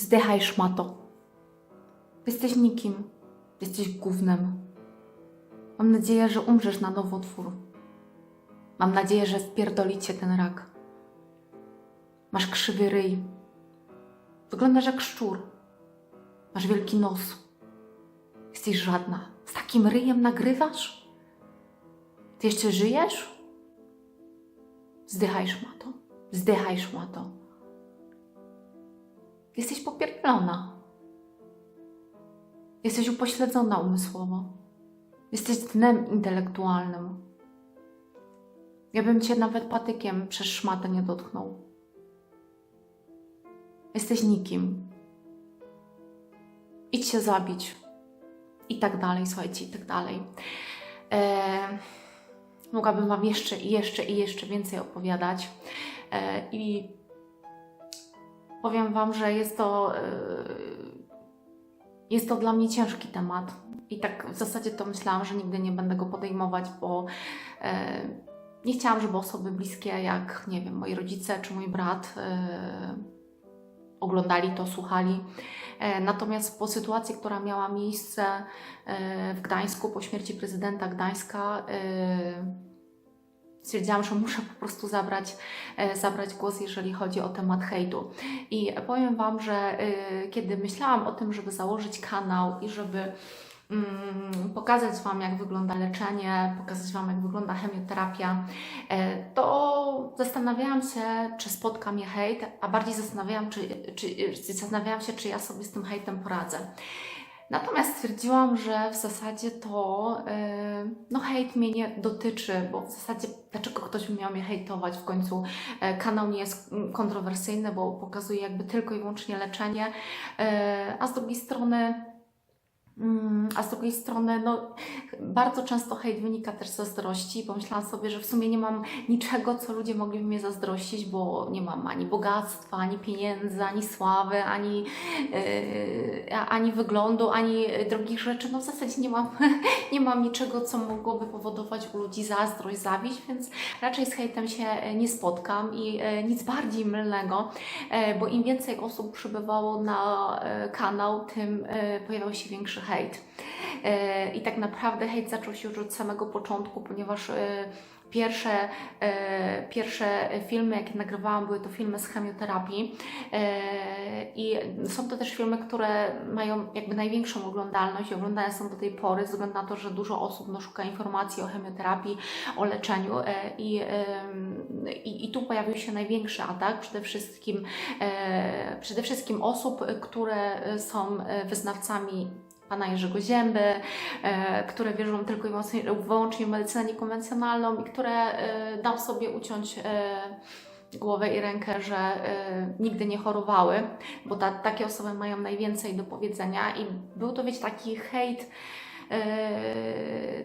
Zdychaj, szmato. Jesteś nikim. Jesteś gównem. Mam nadzieję, że umrzesz na nowotwór. Mam nadzieję, że spierdolicie ten rak. Masz krzywy ryj. Wyglądasz jak szczur. Masz wielki nos. Jesteś żadna. Z takim ryjem nagrywasz? Ty jeszcze żyjesz? Zdychaj, szmato. Zdychaj, szmato. Jesteś popierdolona. Jesteś upośledzona umysłowo. Jesteś dnem intelektualnym. Ja bym cię nawet patykiem przez szmatę nie dotknął. Jesteś nikim. Idź się zabić. I tak dalej, słuchajcie, i tak dalej. Eee, mogłabym Wam jeszcze i jeszcze i jeszcze więcej opowiadać. Eee, I powiem Wam, że jest to, eee, jest to dla mnie ciężki temat. I tak w zasadzie to myślałam, że nigdy nie będę go podejmować, bo eee, nie chciałam, żeby osoby bliskie, jak nie wiem, moi rodzice czy mój brat, eee, oglądali to, słuchali. E, Natomiast po sytuacji, która miała miejsce e, w Gdańsku, po śmierci prezydenta Gdańska, e, stwierdziłam, że muszę po prostu zabrać, e, zabrać głos, jeżeli chodzi o temat hejtu. I powiem Wam, że e, kiedy myślałam o tym, żeby założyć kanał i żeby mm, pokazać Wam, jak wygląda leczenie, pokazać Wam, jak wygląda chemioterapia, e, to zastanawiałam się, czy spotka mnie hejt, a bardziej zastanawiałam, czy, czy, zastanawiałam się, czy ja sobie z tym hejtem poradzę. Natomiast stwierdziłam, że w zasadzie to e, no hejt mnie nie dotyczy, bo w zasadzie dlaczego ktoś miał mnie hejtować? W końcu e, kanał nie jest kontrowersyjny, bo pokazuje jakby tylko i wyłącznie leczenie, e, a z drugiej strony A z drugiej strony, no, bardzo często hejt wynika też z zazdrości. Pomyślałam sobie, że w sumie nie mam niczego, co ludzie mogliby mnie zazdrościć, bo nie mam ani bogactwa, ani pieniędzy, ani sławy, ani, yy, ani wyglądu, ani drogich rzeczy. No w zasadzie nie mam, nie mam niczego, co mogłoby powodować u ludzi zazdrość, zawiść, więc raczej z hejtem się nie spotkam i e, nic bardziej mylnego, e, bo im więcej osób przybywało na kanał, tym pojawiał się większy hejt. E, I tak naprawdę hejt zaczął się już od samego początku, ponieważ e, pierwsze, e, pierwsze filmy, jakie nagrywałam, były to filmy z chemioterapii. I są to też filmy, które mają jakby największą oglądalność. I oglądane są do tej pory, ze względu na to, że dużo osób no, szuka informacji o chemioterapii, o leczeniu. I, i, i tu pojawił się największy atak, przede wszystkim, przede wszystkim osób, które są wyznawcami pana Jerzego Zięby, e, które wierzą tylko i wyłącznie, w medycynę niekonwencjonalną i które e, dam sobie uciąć e, głowę i rękę, że nigdy nie chorowały, bo ta, takie osoby mają najwięcej do powiedzenia i był to, wiecie, taki hejt,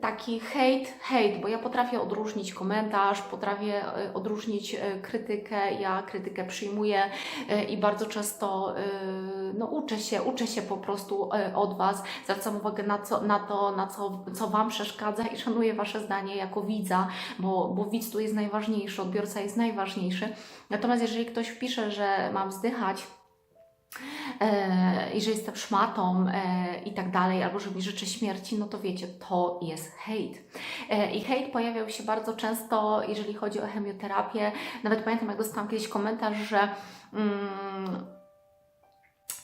taki hejt, hejt, bo ja potrafię odróżnić komentarz, potrafię e, odróżnić e, krytykę, ja krytykę przyjmuję e, i bardzo często e, no, uczę się, uczę się po prostu e, od Was, zwracam uwagę na, co, na to, na co, co Wam przeszkadza i szanuję Wasze zdanie jako widza, bo, bo widz tu jest najważniejszy, odbiorca jest najważniejszy. Natomiast jeżeli ktoś wpisze, że mam zdychać, e, i że jestem szmatą e, i tak dalej, albo że mi życzy śmierci, no to wiecie, to jest hejt. E, I hejt pojawiał się bardzo często, jeżeli chodzi o chemioterapię. Nawet pamiętam, jak dostałam kiedyś komentarz, że mm,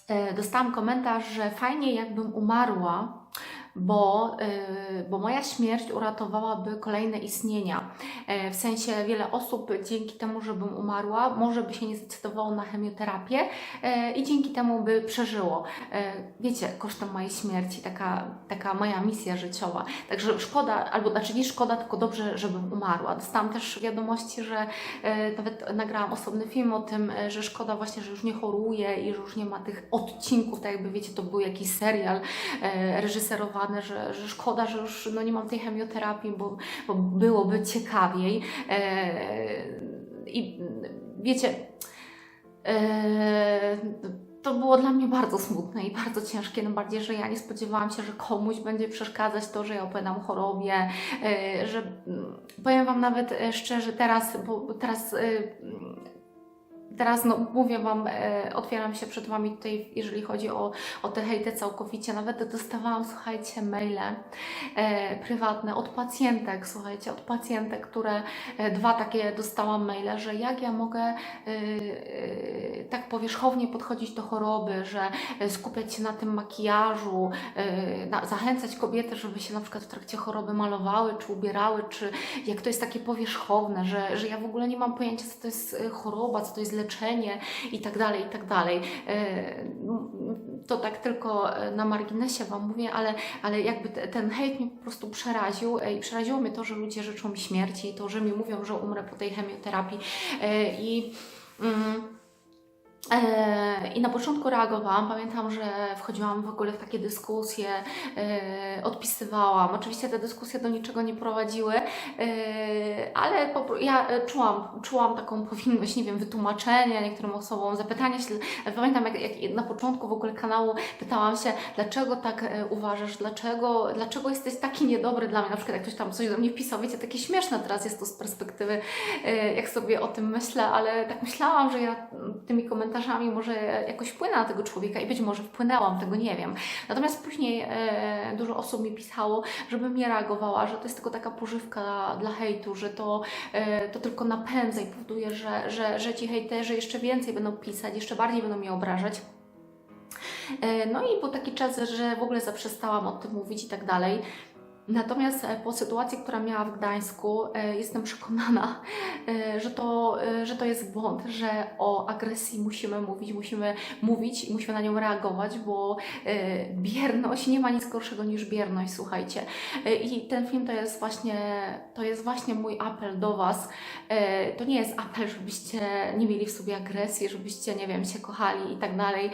e, dostałam komentarz, że fajnie jakbym umarła, bo, e, bo moja śmierć uratowałaby kolejne istnienia. E, W sensie wiele osób dzięki temu, żebym umarła, może by się nie zdecydowało na chemioterapię e, i dzięki temu by przeżyło. E, Wiecie, kosztem mojej śmierci, taka, taka moja misja życiowa. Także szkoda, albo znaczy nie szkoda, tylko dobrze, żebym umarła. Dostałam też wiadomości, że nawet nagrałam osobny film o tym, że szkoda właśnie, że już nie choruję i że już nie ma tych odcinków, tak jakby wiecie, to był jakiś serial e, że, że szkoda, że już no, nie mam tej chemioterapii, bo, bo byłoby ciekawiej. E, I wiecie, e, to było dla mnie bardzo smutne i bardzo ciężkie, no bardziej, że ja nie spodziewałam się, że komuś będzie przeszkadzać to, że ja opowiadam o chorobie, e, że mm, powiem Wam nawet szczerze teraz, bo teraz teraz no, mówię Wam, e, otwieram się przed Wami tutaj, jeżeli chodzi o, o te hejty całkowicie. Nawet dostawałam, słuchajcie, maile e, prywatne od pacjentek, słuchajcie, od pacjentek, które e, dwa takie dostałam maile, że jak ja mogę e, e, tak powierzchownie podchodzić do choroby, że e, skupiać się na tym makijażu, e, na, zachęcać kobiety, żeby się na przykład w trakcie choroby malowały, czy ubierały, czy jak to jest takie powierzchowne, że, że ja w ogóle nie mam pojęcia, co to jest e, choroba, co to jest leczenie i tak dalej, i tak dalej. E, To tak tylko e, na marginesie Wam mówię, ale, ale jakby te, ten hejt mnie po prostu przeraził e, i przeraziło mnie to, że ludzie życzą mi śmierci, to, że mi mówią, że umrę po tej chemioterapii i mm, I na początku reagowałam. Pamiętam, że wchodziłam w ogóle w takie dyskusje, e, odpisywałam. Oczywiście te dyskusje do niczego nie prowadziły, e, ale ja e, czułam, czułam taką powinność, nie wiem, wytłumaczenia niektórym osobom, zapytania się. Pamiętam, jak, jak na początku w ogóle kanału pytałam się, dlaczego tak e, uważasz, dlaczego, dlaczego jesteś taki niedobry dla mnie. Na przykład, jak ktoś tam coś do mnie pisał, wiecie, takie śmieszne teraz jest to z perspektywy, e, jak sobie o tym myślę, ale tak myślałam, że ja tymi komentarzami może jakoś wpłynę na tego człowieka i być może wpłynęłam, tego nie wiem. Natomiast później e, dużo osób mi pisało, żebym nie reagowała, że to jest tylko taka pożywka dla hejtu, że to, e, to tylko napędza i powoduje, że, że, że ci hejterzy jeszcze więcej będą pisać, jeszcze bardziej będą mnie obrażać. E, No i był taki czas, że w ogóle zaprzestałam o tym mówić i tak dalej. Natomiast e, po sytuacji, która miała w Gdańsku, e, jestem przekonana, e, że to, że to jest błąd, że o agresji musimy mówić, musimy mówić i musimy na nią reagować, bo bierność nie ma nic gorszego niż bierność, słuchajcie. I ten film to jest właśnie, to jest właśnie mój apel do Was. To nie jest apel, żebyście nie mieli w sobie agresji, żebyście, nie wiem, się kochali i tak dalej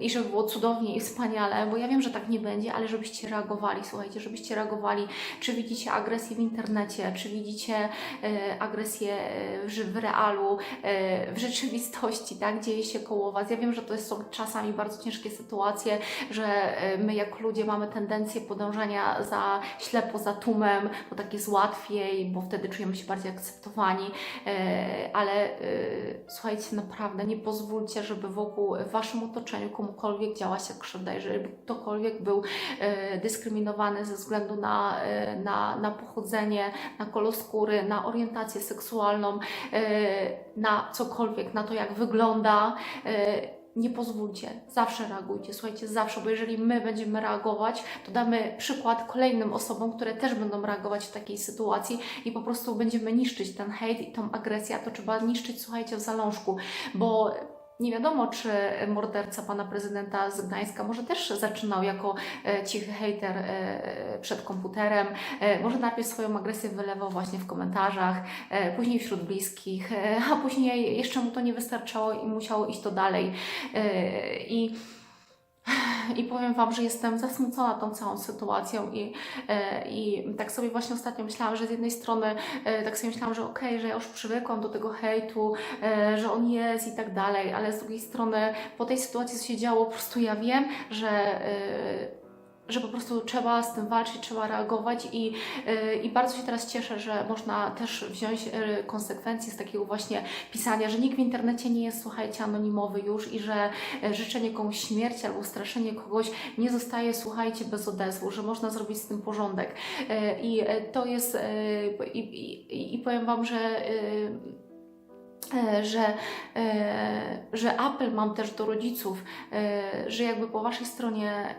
i żeby było cudownie i wspaniale, bo ja wiem, że tak nie będzie, ale żebyście reagowali, słuchajcie, żebyście reagowali, czy widzicie agresję w internecie, czy widzicie e, agresję e, w, realu, e, w rzeczywistości, tak, dzieje się koło Was. Ja wiem, że to są czasami bardzo ciężkie sytuacje, że my jako ludzie mamy tendencję podążania za ślepo za tłumem, bo tak jest łatwiej, bo wtedy czujemy się bardziej akceptowani, ale słuchajcie, naprawdę nie pozwólcie, żeby wokół w Waszym otoczeniu komukolwiek działa się krzywda, jeżeli ktokolwiek był dyskryminowany ze względu na, e, na, na pochodzenie, na kolor skóry, na orientację seksualną, e, na cokolwiek, na to jak wygląda. e, Nie pozwólcie, zawsze reagujcie, słuchajcie, zawsze, bo jeżeli my będziemy reagować, to damy przykład kolejnym osobom, które też będą reagować w takiej sytuacji i po prostu będziemy niszczyć ten hejt i tą agresję, a to trzeba niszczyć, słuchajcie, w zalążku, bo nie wiadomo, czy morderca pana prezydenta z Gdańska może też zaczynał jako e, cichy hejter e, przed komputerem. E, może najpierw swoją agresję wylewał właśnie w komentarzach, później wśród bliskich, a później jeszcze mu to nie wystarczało i musiało iść to dalej. I i powiem Wam, że jestem zasmucona tą całą sytuacją i, e, i tak sobie właśnie ostatnio myślałam, że z jednej strony e, tak sobie myślałam, że okej, że ja już przywykłam do tego hejtu, e, że on jest i tak dalej, ale z drugiej strony po tej sytuacji, co się działo, po prostu ja wiem, że że po prostu trzeba z tym walczyć, trzeba reagować i, yy, i bardzo się teraz cieszę, że można też wziąć yy, konsekwencje z takiego właśnie pisania, że nikt w internecie nie jest, słuchajcie, anonimowy już i że yy, życzenie komuś śmierci albo straszenie kogoś nie zostaje, słuchajcie, bez odezwu, że można zrobić z tym porządek. I to jest, i, i, i powiem Wam, że że, że apel mam też do rodziców, że jakby po Waszej stronie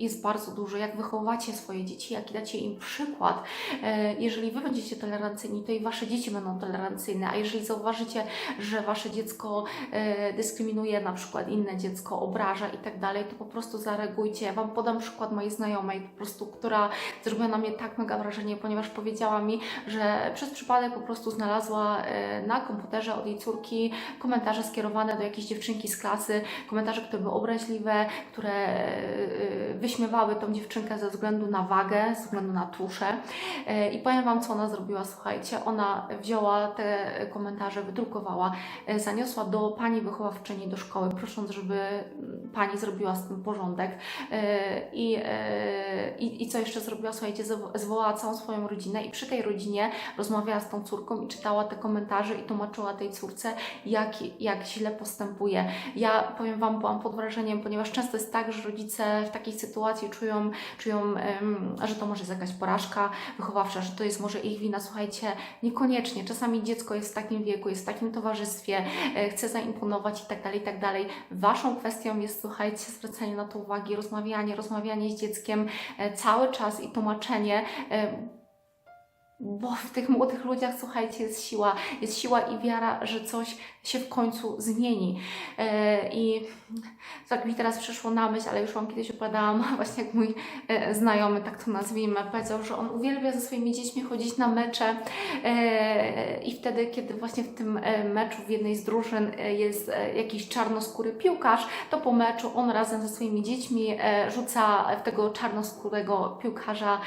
jest bardzo dużo, jak wychowacie swoje dzieci, jaki dacie im przykład. E, Jeżeli Wy będziecie tolerancyjni, to i Wasze dzieci będą tolerancyjne, a jeżeli zauważycie, że Wasze dziecko e, dyskryminuje na przykład inne dziecko, obraża i tak dalej, to po prostu zareagujcie. Ja Wam podam przykład mojej znajomej, po prostu, która zrobiła na mnie tak mega wrażenie, ponieważ powiedziała mi, że przez przypadek po prostu znalazła e, na komputerze od jej córki komentarze skierowane do jakiejś dziewczynki z klasy, komentarze, które były obraźliwe, które e, wyśmiewały tą dziewczynkę ze względu na wagę, ze względu na tuszę. E, I powiem Wam, co ona zrobiła, słuchajcie. Ona wzięła te komentarze, wydrukowała, e, zaniosła do pani wychowawczyni do szkoły, prosząc, żeby pani zrobiła z tym porządek. E, I, i, I co jeszcze zrobiła? Słuchajcie, zwo- zwołała całą swoją rodzinę i przy tej rodzinie rozmawiała z tą córką i czytała te komentarze i tłumaczyła tej córce, jak, jak źle postępuje. Ja powiem Wam, byłam pod wrażeniem, ponieważ często jest tak, że rodzice w takiej sytuacji czują, czują em, że to może jest jakaś porażka wychowawcza, że to jest może ich wina. Słuchajcie, niekoniecznie. Czasami dziecko jest w takim wieku, jest w takim towarzystwie, e, chce zaimponować i tak dalej, i tak dalej. Waszą kwestią jest, słuchajcie, zwracanie na to uwagi, rozmawianie, rozmawianie z dzieckiem e, cały czas i tłumaczenie. e, Bo w tych młodych ludziach, słuchajcie, jest siła, jest siła i wiara, że coś się w końcu zmieni. E, I tak mi teraz przyszło na myśl, ale już Wam kiedyś opowiadałam, właśnie jak mój e, znajomy, tak to nazwijmy, powiedział, że on uwielbia ze swoimi dziećmi chodzić na mecze e, i wtedy, kiedy właśnie w tym meczu w jednej z drużyn jest jakiś czarnoskóry piłkarz, to po meczu on razem ze swoimi dziećmi rzuca w tego czarnoskórego piłkarza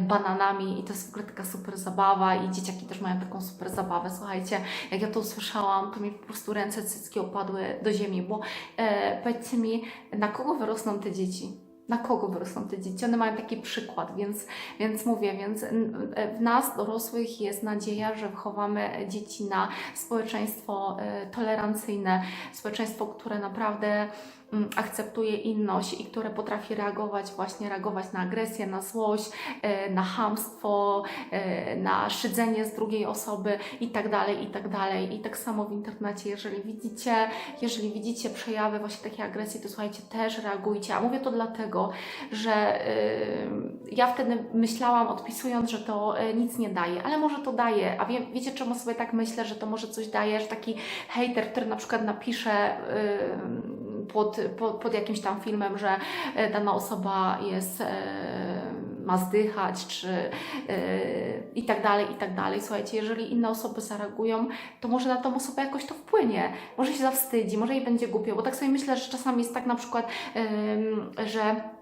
bananami i to jest w ogóle taka super zabawa i dzieciaki też mają taką super zabawę. Słuchajcie, jak ja to usłyszałam, to mi prostu ręce cyckie opadły do ziemi, bo e, powiedzcie mi, na kogo wyrosną te dzieci? Na kogo wyrosną te dzieci? One mają taki przykład, więc, więc mówię, więc n- w nas, dorosłych, jest nadzieja, że wychowamy dzieci na społeczeństwo e, tolerancyjne, społeczeństwo, które naprawdę mm, akceptuje inność i które potrafi reagować, właśnie reagować na agresję, na złość, e, na chamstwo, e, na szydzenie z drugiej osoby i tak dalej, i tak dalej. I tak samo w internecie, jeżeli widzicie, jeżeli widzicie przejawy właśnie takiej agresji, to słuchajcie, też reagujcie. A mówię to dlatego, że y, ja wtedy myślałam, odpisując, że to y, nic nie daje, ale może to daje. A wie, wiecie, czemu sobie tak myślę, że to może coś daje, że taki hater, który na przykład napisze y, pod, pod, pod jakimś tam filmem, że dana osoba jest. Ma zdychać, czy yy, i tak dalej, i tak dalej. Słuchajcie, jeżeli inne osoby zareagują, to może na tą osobę jakoś to wpłynie. Może się zawstydzi, może jej będzie głupio, bo tak sobie myślę, że czasami jest tak na przykład, yy, że e,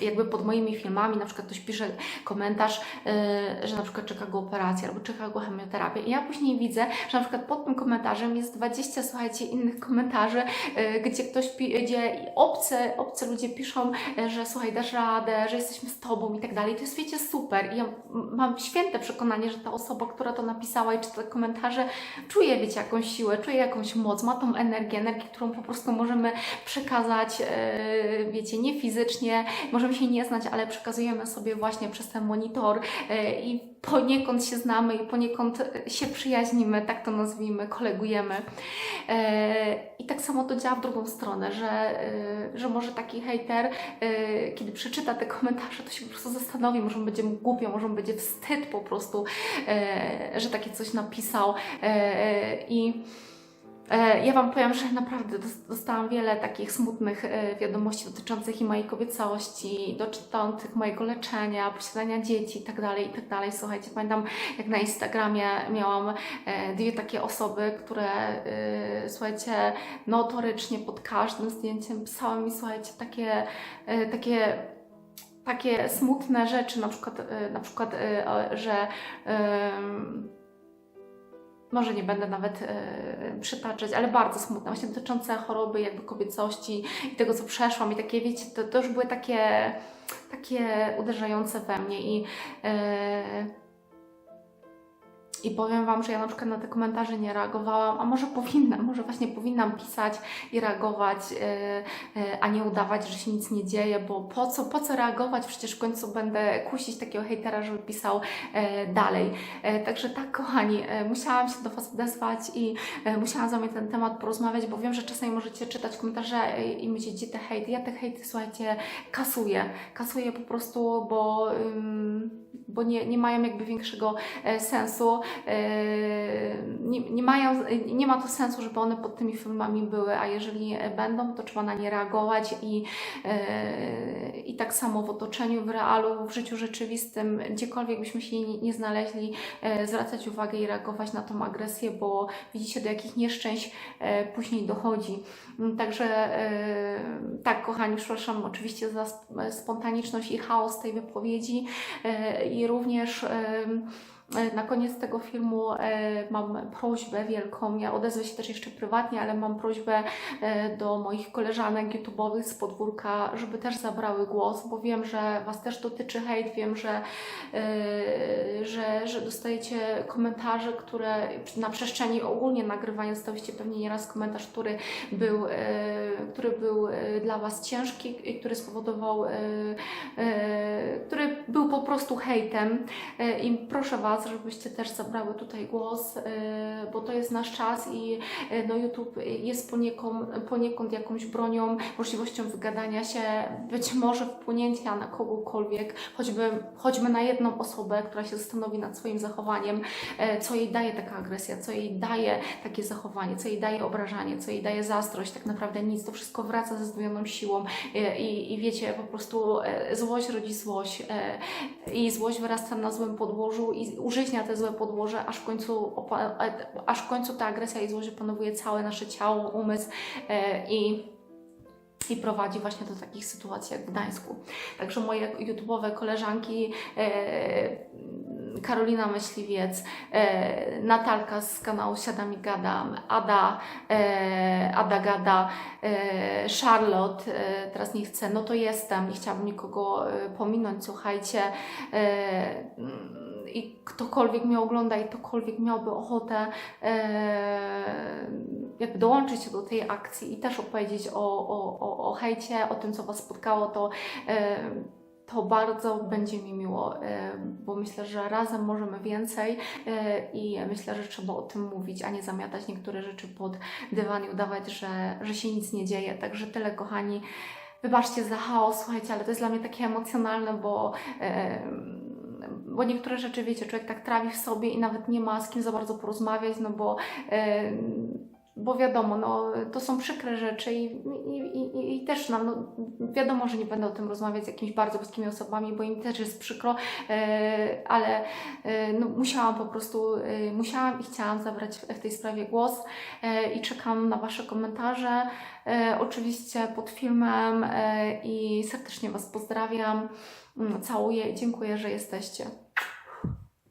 jakby pod moimi filmami na przykład ktoś pisze komentarz, e, że na przykład czeka go operacja albo czeka go chemioterapia i ja później widzę, że na przykład pod tym komentarzem jest 20, słuchajcie, innych komentarzy, e, gdzie ktoś, gdzie obce, obce ludzie piszą, e, że słuchaj, dasz radę, że jesteśmy z Tobą i tak dalej. To jest, wiecie, super i ja mam święte przekonanie, że ta osoba, która to napisała i czyta te komentarze, czuje, wiecie, jakąś siłę, czuje jakąś moc, ma tą energię, energię, którą po prostu możemy przekazać, e, wiecie, nie fizycznie, możemy się nie znać, ale przekazujemy sobie właśnie przez ten monitor e, i poniekąd się znamy i poniekąd e, się przyjaźnimy, tak to nazwijmy, kolegujemy. E, I tak samo to działa w drugą stronę, że, że może taki hejter, e, kiedy przeczyta te komentarze, to się po prostu zastanowi, może będzie mu głupio, może będzie wstyd po prostu, że takie coś napisał i Ja Wam powiem, że naprawdę dos- dostałam wiele takich smutnych e, wiadomości dotyczących i mojej kobiecości, dotyczących mojego leczenia, posiadania dzieci itd., itd. Słuchajcie, pamiętam jak na Instagramie miałam e, dwie takie osoby, które, e, słuchajcie, notorycznie pod każdym zdjęciem pisały mi, słuchajcie, takie, e, takie takie smutne rzeczy, na przykład, e, na przykład e, że może nie będę nawet e, przytaczać, ale bardzo smutne, właśnie dotyczące choroby, jakby kobiecości i tego, co przeszłam i takie, wiecie, to, to już były takie, takie uderzające we mnie i e, i powiem Wam, że ja na przykład na te komentarze nie reagowałam, a może powinnam, może właśnie powinnam pisać i reagować, e, e, a nie udawać, że się nic nie dzieje, bo po co, po co reagować? Przecież w końcu będę kusić takiego hejtera, żeby pisał e, dalej. Także tak, kochani, musiałam się do Was odezwać i musiałam z Wami ten temat porozmawiać, bo wiem, że czasami możecie czytać komentarze i myśleć, gdzie te hejty. Ja te hejty, słuchajcie, kasuję. Kasuję po prostu, bo, bo nie, nie mają jakby większego e, sensu. E, nie, nie, mają, nie ma to sensu, żeby one pod tymi filmami były, a jeżeli będą, to trzeba na nie reagować i, e, i tak samo w otoczeniu, w realu, w życiu rzeczywistym, gdziekolwiek byśmy się nie, nie znaleźli, zwracać uwagę i reagować na tą agresję, bo widzicie do jakich nieszczęść później dochodzi. Także tak, kochani, przepraszam oczywiście za sp- spontaniczność i chaos tej wypowiedzi i również na koniec tego filmu e, mam prośbę wielką. Ja odezwę się też jeszcze prywatnie, ale mam prośbę e, do moich koleżanek YouTube'owych z podwórka, żeby też zabrały głos, bo wiem, że Was też dotyczy hejt, wiem, że, e, że, że dostajecie komentarze, które na przestrzeni ogólnie nagrywania dostałyście pewnie nieraz komentarz, który był, e, który był e, dla Was ciężki i który spowodował, e, e, który był po prostu hejtem. E, I proszę Was, żebyście też zabrały tutaj głos, e, bo to jest nasz czas i e, no, YouTube jest poniekąd, poniekąd jakąś bronią, możliwością wygadania się, być może wpłynięcia na kogokolwiek, choćby, choćby na jedną osobę, która się zastanowi nad swoim zachowaniem, e, co jej daje taka agresja, co jej daje takie zachowanie, co jej daje obrażanie, co jej daje zazdrość, tak naprawdę nic, to wszystko wraca ze zdwojoną siłą i, i wiecie, po prostu złość rodzi złość i złość wyrasta na złym podłożu i użyźnia te złe podłoże, aż w końcu, e, aż w końcu ta agresja i złość opanowuje całe nasze ciało, umysł e, i i prowadzi właśnie do takich sytuacji jak w Gdańsku. Także moje YouTube'owe koleżanki e, Karolina Myśliwiec, Natalka z kanału Siadam i Gadam, Ada, Ada Gada, Charlotte, teraz nie chcę, no to jestem, nie chciałabym nikogo pominąć, słuchajcie. I ktokolwiek mnie ogląda i ktokolwiek miałby ochotę e, jakby dołączyć się do tej akcji i też opowiedzieć o, o, o, o hejcie, o tym, co Was spotkało, to, e, to bardzo będzie mi miło, e, bo myślę, że razem możemy więcej i myślę, że trzeba o tym mówić, a nie zamiatać niektóre rzeczy pod dywan i udawać, że, że się nic nie dzieje. Także tyle, kochani. Wybaczcie za chaos, słuchajcie, ale to jest dla mnie takie emocjonalne, bo, bo niektóre rzeczy, wiecie, człowiek tak trawi w sobie i nawet nie ma z kim za bardzo porozmawiać, no bo, bo wiadomo, no, to są przykre rzeczy i, i, i, też nam, no, wiadomo, że nie będę o tym rozmawiać z jakimiś bardzo bliskimi osobami, bo im też jest przykro, e, ale e, no, musiałam po prostu, e, musiałam i chciałam zabrać w, tej sprawie głos i czekam na Wasze komentarze. Oczywiście pod filmem i serdecznie Was pozdrawiam. Mm, Całuję i dziękuję, że jesteście.